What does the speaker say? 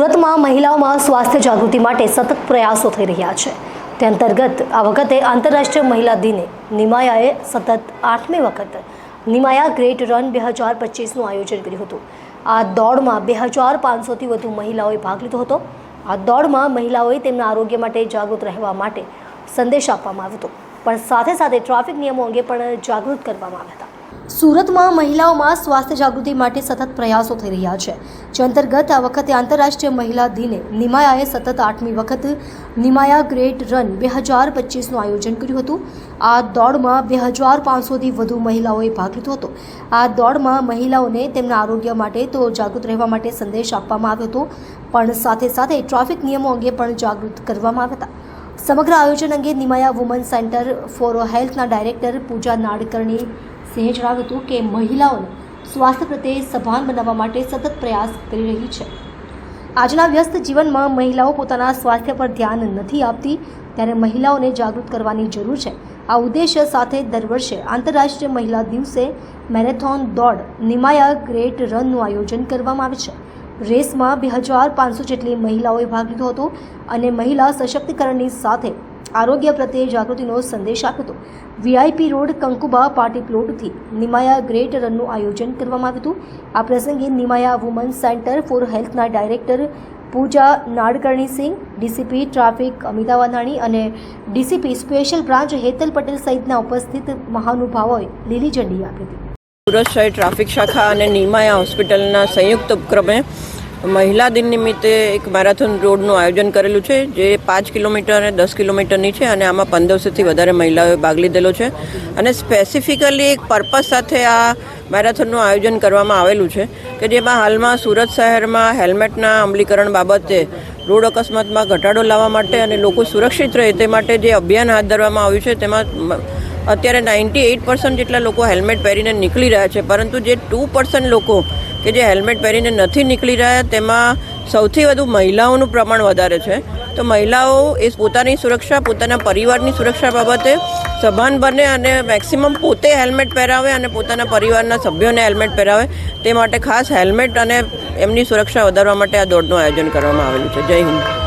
સુરતમાં મહિલાઓમાં સ્વાસ્થ્ય જાગૃતિ માટે સતત પ્રયાસો થઈ રહ્યા છે. તે અંતર્ગત આ વખતે આંતરરાષ્ટ્રીય મહિલા દિને નિમાયાએ સતત આઠમી વખત નિમાયા ગ્રેટ રન બે હજાર પચીસનું આયોજન કર્યું હતું. આ દોડમાં બે હજાર પાંચસોથી વધુ મહિલાઓએ ભાગ લીધો હતો. આ દોડમાં મહિલાઓએ તેમના આરોગ્ય માટે જાગૃત રહેવા માટે સંદેશ આપવામાં આવ્યો હતો. પણ સાથે સાથે ટ્રાફિક નિયમો અંગે પણ જાગૃત કરવામાં આવ્યા હતા. સુરતમાં મહિલાઓમાં સ્વાસ્થ્ય જાગૃતિ માટે સતત પ્રયાસો થઈ રહ્યા છે. જે અંતર્ગત આ વખતે આંતરરાષ્ટ્રીય મહિલા દિને નિમાયાએ સતત આઠમી વખત નિમાયા ગ્રેટ રન બે હજાર પચીસનું આયોજન કર્યું હતું. આ દોડમાં બે હજાર પાંચસોથી વધુ મહિલાઓએ ભાગ લીધો હતો. આ દોડમાં મહિલાઓને તેમના આરોગ્ય માટે તો જાગૃત રહેવા માટે સંદેશ આપવામાં આવ્યો હતો, પણ સાથે સાથે ટ્રાફિક નિયમો અંગે પણ જાગૃત કરવામાં આવ્યા હતા. સમગ્ર આયોજન અંગે નિમાયા વુમન સેન્ટર ફોર હેલ્થના ડાયરેક્ટર પૂજા નાડકર્ણી સિંહે જણાવ્યું હતું કે મહિલાઓને સ્વાસ્થ્ય પ્રત્યે સભાન બનાવવા માટે સતત પ્રયાસ કરી રહી છે. આજના વ્યસ્ત જીવનમાં મહિલાઓ પોતાના સ્વાસ્થ્ય પર ધ્યાન નથી આપતી, ત્યારે મહિલાઓને જાગૃત કરવાની જરૂર છે. આ ઉદ્દેશ્ય સાથે દર વર્ષે આંતરરાષ્ટ્રીય મહિલા દિવસે મેરેથોન દોડ, નિમાયા ગ્રેટ રનનું આયોજન કરવામાં આવે છે. રેસમાં બે હજાર પાંચસો જેટલી મહિલાઓએ ભાગ લીધો હતો અને મહિલા સશક્તિકરણની સાથે આરોગ્ય પ્રત્યે જાગૃતિનો સંદેશ આપ્યો હતો. વીઆઈપી રોડ કંકુબા પાર્ટી પ્લોટથી નિમાયા ગ્રેટ રનનું આયોજન કરવામાં આવ્યું હતું. આ પ્રસંગે Nimaya woman centre for હેલ્થના director Pooja Nadkarni Singh, DCP traffic Amita Vanani અને DCP special branch Hetal Patel સહિતના ઉપસ્થિત મહાનુભાવોએ લીલી ઝંડી આપી હતી. સુરત શહેર ટ્રાફિક શાખા અને નિમાયા હોસ્પિટલના સંયુક્ત ઉપક્રમે મહિલા દિન નિમિત્તે એક મેરાથોન રોડનું આયોજન કરેલું છે, જે પાંચ કિલોમીટર અને દસ કિલોમીટરની છે અને આમાં પંદરસોથી વધારે મહિલાઓએ ભાગ લીધેલો છે. અને સ્પેસિફિકલી એક પર્પઝ સાથે આ મેરાથોનનું આયોજન કરવામાં આવેલું છે કે જેમાં હાલમાં સુરત શહેરમાં હેલ્મેટના અમલીકરણ બાબતે રોડ અકસ્માતમાં ઘટાડો લાવવા માટે અને લોકો સુરક્ષિત રહે તે માટે જે અભિયાન હાથ ધરવામાં આવ્યું છે, તેમાં અત્યારે નાઇન્ટી એઇટ પર્સન્ટ જેટલા લોકો હેલ્મેટ પહેરીને નીકળી રહ્યા છે, પરંતુ જે ટુ પર્સન્ટ લોકો કે જે હેલ્મેટ પહેરીને નથી નીકળી રહ્યા, તેમાં સૌથી વધુ મહિલાઓનું પ્રમાણ વધારે છે. તો મહિલાઓ એ પોતાની સુરક્ષા, પોતાના પરિવારની સુરક્ષા બાબતે સભાન બને અને મેક્સિમમ પોતે હેલ્મેટ પહેરાવે અને પોતાના પરિવારના સભ્યોને હેલ્મેટ પહેરાવે. તે માટે ખાસ હેલ્મેટ અને એમની સુરક્ષા વધારવા માટે આ દોડનું આયોજન કરવામાં આવેલું છે. જય હિન્દ.